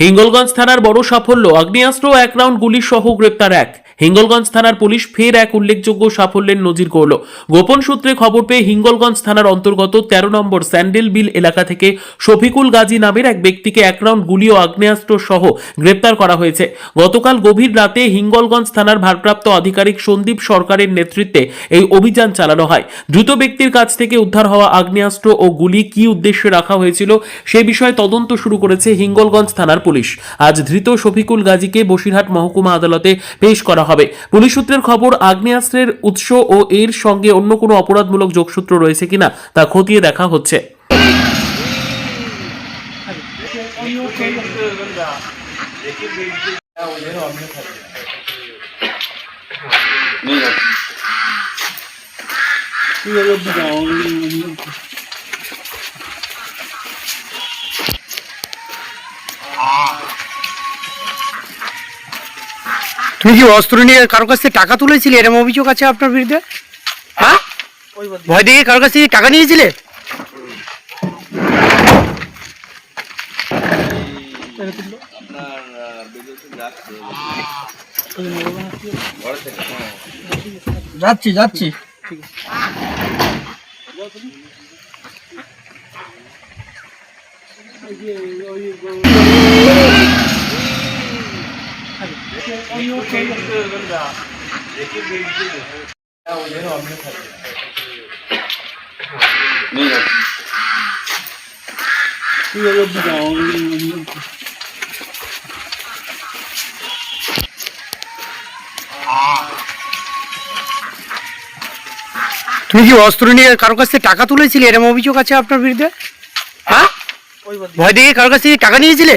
হিঙ্গলগঞ্জ থানার বড় সাফল্য আগ্নেয়াস্ত্র এক রাউন্ড গুলি সহ গ্রেপ্তার এক। হিঙ্গলগঞ্জ থানার পুলিশ ফের এক উল্লেখযোগ্য সাফল্যের নজির করল। গোপন সূত্রে খবর পেয়ে হিঙ্গলগঞ্জ থানার অন্তর্গত তেরো নম্বর স্যান্ডেল বিল এলাকা থেকে শফিকুল গাজী নামের এক ব্যক্তিকে এক রাউন্ড গুলি ও আগ্নেয়াস্ত্র সহ গ্রেপ্তার করা হয়েছে। গতকাল গভীর রাতে হিঙ্গলগঞ্জ থানার ভারপ্রাপ্ত আধিকারিক সন্দীপ সরকারের নেতৃত্বে এই অভিযান চালানো হয়। দ্রুত ব্যক্তির কাছ থেকে উদ্ধার হওয়া আগ্নেয়াস্ত্র ও গুলি কি উদ্দেশ্যে রাখা হয়েছিল সে বিষয়ে তদন্ত শুরু করেছে হিঙ্গলগঞ্জ থানার পুলিশ। আজ ধৃত শফিকুল গাজীকে বসিরহাট মহকুমা আদালতে পেশ করা হবে। পুলিশ সূত্রের খবর, আগ্নেয়াস্ত্রের উৎস ও এর সঙ্গে অন্য কোনো অপরাধমূলক যোগসূত্র রয়েছে কিনা তা খতিয়ে দেখা হচ্ছে। তুমি কি অস্ত্র নিয়ে কারও কাছ থেকে টাকা তুলেছিলে? এরম অভিযোগ আছে আপনার বিরুদ্ধে? হ্যাঁ? ভয় দেখে কারও কাছ থেকে টাকা নিয়েছিলে? যাচ্ছি যাচ্ছি। তুমি কি অস্ত্র নিয়ে কারও কাছ থেকে টাকা তুলেছিলে? এরম অভিযোগ আছে আপনার বিরুদ্ধে? হ্যাঁ? ভয় দেখে কারও কাছ থেকে টাকা নিয়েছিলে?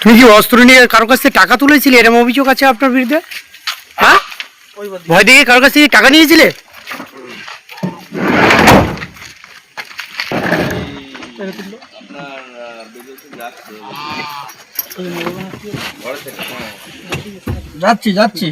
তুমি কি অস্ত্র নিয়ে কারও কাছ থেকে টাকা তুলেছিলে? এরম অভিযোগ আছে আপনার বিরুদ্ধে? হ্যাঁ? ভয় দেখে কারোর কাছ থেকে টাকা নিয়েছিলে? যাচ্ছি যাচ্ছি।